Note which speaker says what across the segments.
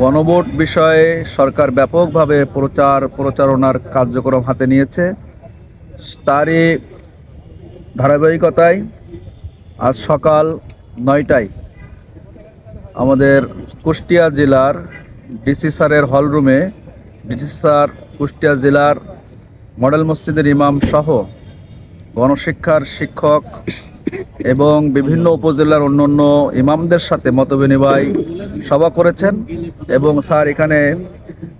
Speaker 1: গণভোট বিষয়ে সরকার ব্যাপকভাবে প্রচার, প্রচারণার কার্যক্রম হাতে নিয়েছে। তারই ধারাবাহিকতায় আজ সকাল নয়টায় আমাদের কুষ্টিয়া জেলার ডিসি স্যারের হলরুমে, ডিসি স্যার কুষ্টিয়া জেলার মডেল মসজিদের ইমাম সহ গণশিক্ষার শিক্ষক এবং বিভিন্ন উপজেলার অন্য অন্য ইমামদের সাথে মতবিনিময় সভা করেছেন এবং স্যার, এখানে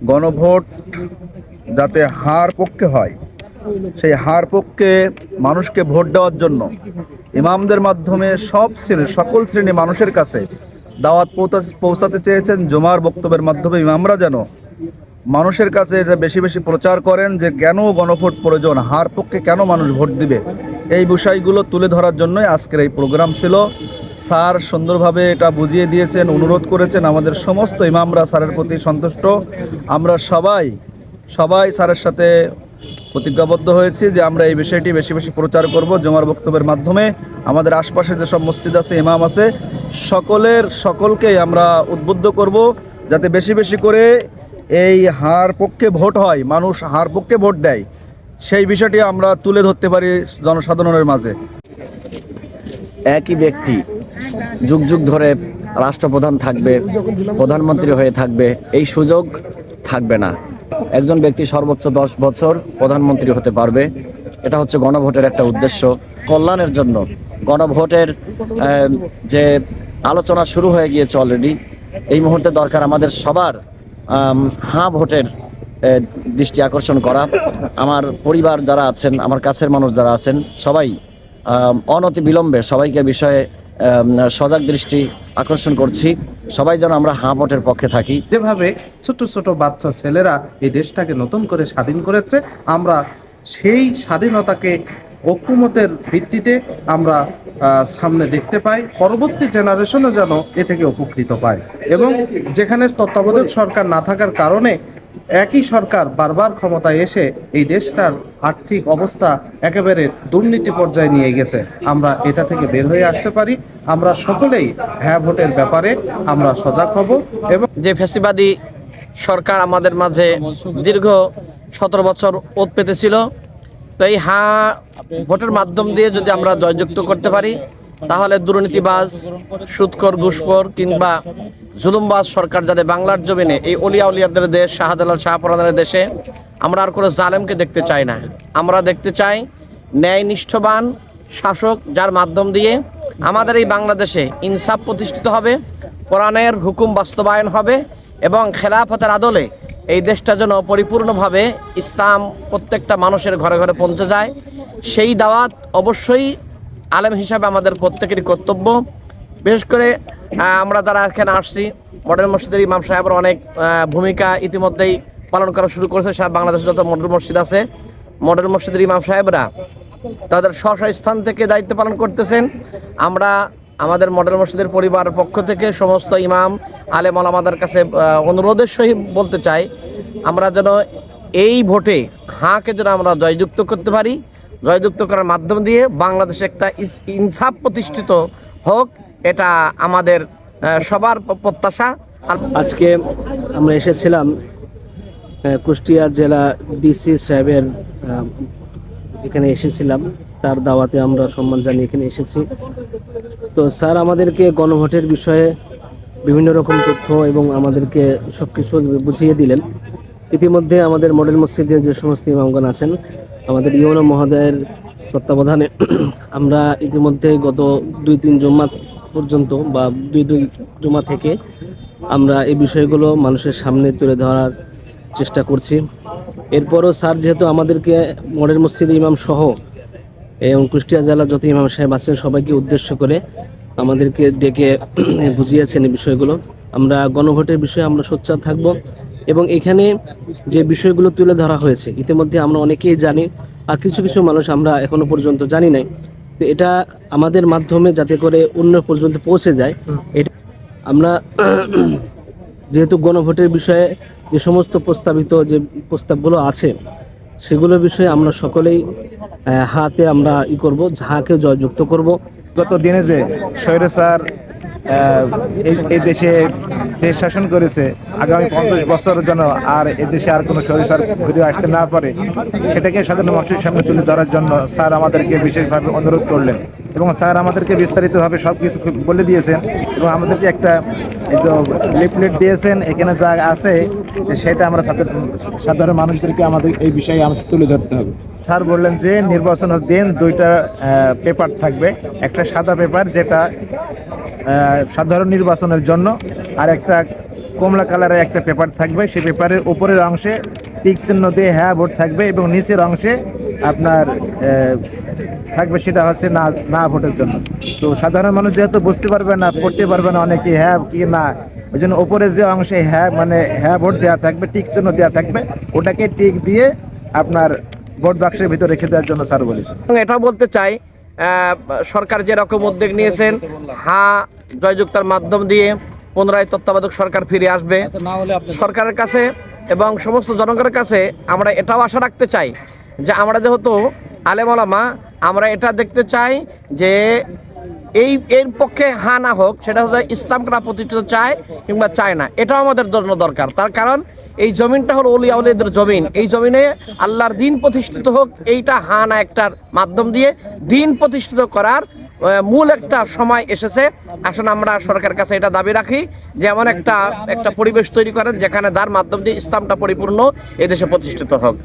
Speaker 1: গণভোট যাতে হার পক্ষে হয়, সেই হার পক্ষে মানুষকে ভোট দেওয়ার জন্য ইমামদের মাধ্যমে সব শ্রেণির, সকল শ্রেণি মানুষের কাছে দাওয়াত পৌঁছা- পৌঁছাতে চেয়েছেন। জমার বক্তব্যের মাধ্যমে ইমামরা যেন মানুষের কাছে এটা বেশি বেশি প্রচার করেন, যে কেন গণভোট প্রয়োজন, হার পক্ষে কেন মানুষ ভোট দিবে এই বিষয়গুলো তুলে ধরার জন্যই আজকের এই প্রোগ্রাম ছিল। স্যার সুন্দরভাবে এটা বুঝিয়ে দিয়েছেন, অনুরোধ করেছেন, আমাদের সমস্ত ইমামরা স্যারের প্রতি সন্তুষ্ট। আমরা সবাই সবাই স্যারের সাথে প্রতিজ্ঞাবদ্ধ হয়েছি যে আমরা এই বিষয়টি বেশি বেশি প্রচার করব জমার বক্তব্যের মাধ্যমে। আমাদের আশপাশে যেসব মসজিদ আছে, ইমাম আছে, সকলের সকলকেই আমরা উদ্বুদ্ধ করব যাতে বেশি বেশি করে এই হার পক্ষে ভোট হয়। মানুষ হার পক্ষে ভোট দেয়। সেই বিষয়টি আমরা তুলে ধরতে পারি জনসাধারণের মাঝে।
Speaker 2: একই ব্যক্তি যুগ যুগ ধরে রাষ্ট্রপ্রধান থাকবে, প্রধানমন্ত্রী হয়ে থাকবে, এই সুযোগ থাকবে না। একজন ব্যক্তি সর্বোচ্চ দশ বছর প্রধানমন্ত্রী হতে পারবে, এটা হচ্ছে গণভোটের একটা উদ্দেশ্য। কল্যাণের জন্য গণভোটের যে আলোচনা শুরু হয়ে গিয়েছে অলরেডি এই মুহূর্তে দরকার আমাদের সবার হাঁ ভোটের দৃষ্টি আকর্ষণ করা। আমার পরিবার যারা আছেন, আমার কাছের মানুষ যারা আছেন, সবাই অনতি বিলম্বে সবাইকে বিষয়ে সজাগ দৃষ্টি আকর্ষণ করছি। সবাই যেন আমরা হাঁ ভোটের পক্ষে থাকি।
Speaker 3: যেভাবে ছোট ছোট বাচ্চা ছেলেরা এই দেশটাকে নতুন করে স্বাধীন করেছে, আমরা সেই স্বাধীনতাকে ঐক্যমতের ভিত্তিতে আমরা সামনে দেখতে পাই। পরবর্তী জেনারেশনও যেন এ থেকে উপকৃত পায়। এবং যেখানে তত্ত্বাবধায়ক সরকার না থাকার কারণে একই সরকার বারবার ক্ষমতায় এসে এই দেশটার আর্থিক অবস্থা একেবারে দুর্নীতি পর্যায়ে নিয়ে গেছে। আমরা এটা থেকে বের হয়ে আসতে পারি। আমরা সকলেই হ্যাঁ ভোটের ব্যাপারে আমরা সজাগ হব এবং
Speaker 4: যে ফ্যাসিবাদী সরকার আমাদের মাঝে দীর্ঘ সতেরো বছর ওত পেতেছিল, তো এই হা ভোটের মাধ্যম দিয়ে যদি আমরা জয়যুক্ত করতে পারি তাহলে দুর্নীতিবাজ সুৎকর ঘুষখোর কিংবা জুলুমবাজ সরকার যাদের বাংলার জমিনে এই অলিয়া উলিয়াদের দেশ, শাহজালাল শাহপরানের দেশে আমরা আর কোনো জালেমকে দেখতে চাই না। আমরা দেখতে চাই ন্যায়নিষ্ঠবান শাসক যার মাধ্যম দিয়ে আমাদের এই বাংলাদেশে ইনসাফ প্রতিষ্ঠিত হবে, কোরআনের হুকুম বাস্তবায়ন হবে এবং খেলাফতের আদলে এই দেশটা যেন পরিপূর্ণভাবে ইসলাম প্রত্যেকটা মানুষের ঘরে ঘরে পৌঁছে যায়। সেই দাওয়াত অবশ্যই আলেম হিসাবে আমাদের প্রত্যেকেরই কর্তব্য। বিশেষ করে আমরা যারা এখানে আসছি মডেল মসজিদের ইমাম সাহেবের অনেক ভূমিকা ইতিমধ্যেই পালন করা শুরু করেছে। সব বাংলাদেশে যত মডেল মসজিদ আছে মডেল মসজিদের ইমাম সাহেবরা তাদের স্ব স্থান থেকে দায়িত্ব পালন করতেছেন। আমরা আমাদের মডেল মসজিদের পরিবারের পক্ষ থেকে সমস্ত ইমাম, আলেম আলামাদের কাছে অনুরোধের সহিত বলতে চাই, আমরা যেন এই ভোটে হাঁকে যেন আমরা জয়যুক্ত করতে পারি। জয়যুক্ত করার মাধ্যম দিয়ে বাংলাদেশে একটা ইনসাফ প্রতিষ্ঠিত হোক, এটা আমাদের সবার প্রত্যাশা।
Speaker 5: আজকে আমরা এসেছিলাম কুষ্টিয়া জেলা ডিসি সাহেবের এখানে এসেছিলাম। তার দাওয়াতে আমরা সম্মান জানিয়ে এখানে এসেছি। তো স্যার, আমাদেরকে গণভোটের বিষয়ে বিভিন্ন রকম তথ্য এবং আমাদেরকে সব কিছু বুঝিয়ে দিলেন। ইতিমধ্যে আমাদের মডেল মসজিদে যে সমস্ত ইমামগণ আছেন আমাদের ইউনো মহোদয়ের তত্ত্বাবধানে আমরা ইতিমধ্যে গত দুই তিন জমা পর্যন্ত বা দুই দুই জমা থেকে আমরা এই বিষয়গুলো মানুষের সামনে তুলে ধরার চেষ্টা করছি। এরপরও স্যার যেহেতু আমাদেরকে মডেল মসজিদ ইমাম সহ এবং কুষ্টিয়া জেলা যত ইমাম সাহেব আছেন সবাইকে উদ্দেশ্য করে আমাদেরকে ডেকে বুঝিয়েছেন এই বিষয়গুলো। আমরা গণভোটের বিষয়ে আমরা সোচ্চার থাকব। এবং এখানে যে বিষয়গুলো তুলে ধরা হয়েছে, ইতিমধ্যে আমরা অনেকেই জানি, আর কিছু কিছু মানুষ আমরা এখনও পর্যন্ত জানি নাই। তো এটা আমাদের মাধ্যমে যাতে করে অন্য পর্যন্ত পৌঁছে যায়, এটা আমরা যেহেতু গণভোটের বিষয়ে যে সমস্ত প্রস্তাবিত যে প্রস্তাবগুলো আছে, সেগুলোর বিষয়ে আমরা সকলেই হাতে আমরা ই করব, যাহাকে জয়যুক্ত করব।
Speaker 6: গত দিনে যে স্বৈরাচার এই দেশে দেশ শাসন করেছে। আগামী পঞ্চাশ বছর যেন আর দেশে আর কোনো সরিষার ঘুরে আসতে না পারে, সেটাকে সাধারণ মানুষের সামনে তুলে ধরার জন্য স্যার আমাদেরকে বিশেষভাবে অনুরোধ করলেন। এবং স্যার আমাদেরকে বিস্তারিতভাবে সব কিছু বলে দিয়েছেন এবং আমাদেরকে একটা লিফলেট দিয়েছেন, এখানে যা আছে, সেটা আমরা সাধারণ মানুষদেরকে আমাদের এই বিষয়ে আমাদের তুলে ধরতে হবে। স্যার বললেন যে নির্বাচনের দিন দুইটা পেপার থাকবে। একটা সাদা পেপার যেটা সাধারণ নির্বাচনের জন্য, আর একটা কমলা কালারের একটা পেপার থাকবে। সেই পেপারের উপরের অংশে টিক চিহ্ন দিয়ে হ্যাঁ ভোট থাকবে এবং নিচের অংশে আপনার থাকবে সেটা হচ্ছে না না ভোটের জন্য। তো সাধারণ মানুষ যেহেতু বুঝতে পারবে না, পড়তে পারবে না অনেকে হ্যাঁ কি না, ওই জন্য উপরে যে অংশে হ্যাঁ মানে হ্যাঁ ভোট দেওয়া থাকবে, টিক চিহ্ন দেওয়া থাকবে, ওটাকে টিক দিয়ে আপনার ভোট বাক্সের ভিতরে রেখে দেওয়ার জন্য স্যার বলেছেন।
Speaker 4: এবং এটাও বলতে চাই সরকার যেরকম উদ্যোগ নিয়েছেন হা জয়যুক্তার মাধ্যম দিয়ে পুনরায় তত্ত্বাবধায়ক সরকার ফিরে আসবে। সরকারের কাছে এবং সমস্ত জনগণের কাছে আমরা এটাও আশা রাখতে চাই যে আমরা যেহেতু আলেমলামা আমরা এটা দেখতে চাই যে এই এর পক্ষে হা না হোক সেটা হচ্ছে ইসলামকে প্রতিষ্ঠিত চায় কিংবা চায় না এটাও আমাদের জন্য দরকার। তার কারণ এই জমিনটা হলো অলি উলিয়াদের জমিন। এই জমিনে আল্লাহর দিন প্রতিষ্ঠিত হোক, এইটা হানা একটার মাধ্যম দিয়ে দিন প্রতিষ্ঠিত করার মূল একটা সময় এসেছে। আসলে আমরা সরকারের কাছে এটা দাবি রাখি, যে এমন একটা একটা পরিবেশ তৈরি করেন যেখানে যার মাধ্যম দিয়ে ইসলামটা পরিপূর্ণ এদেশে প্রতিষ্ঠিত হোক।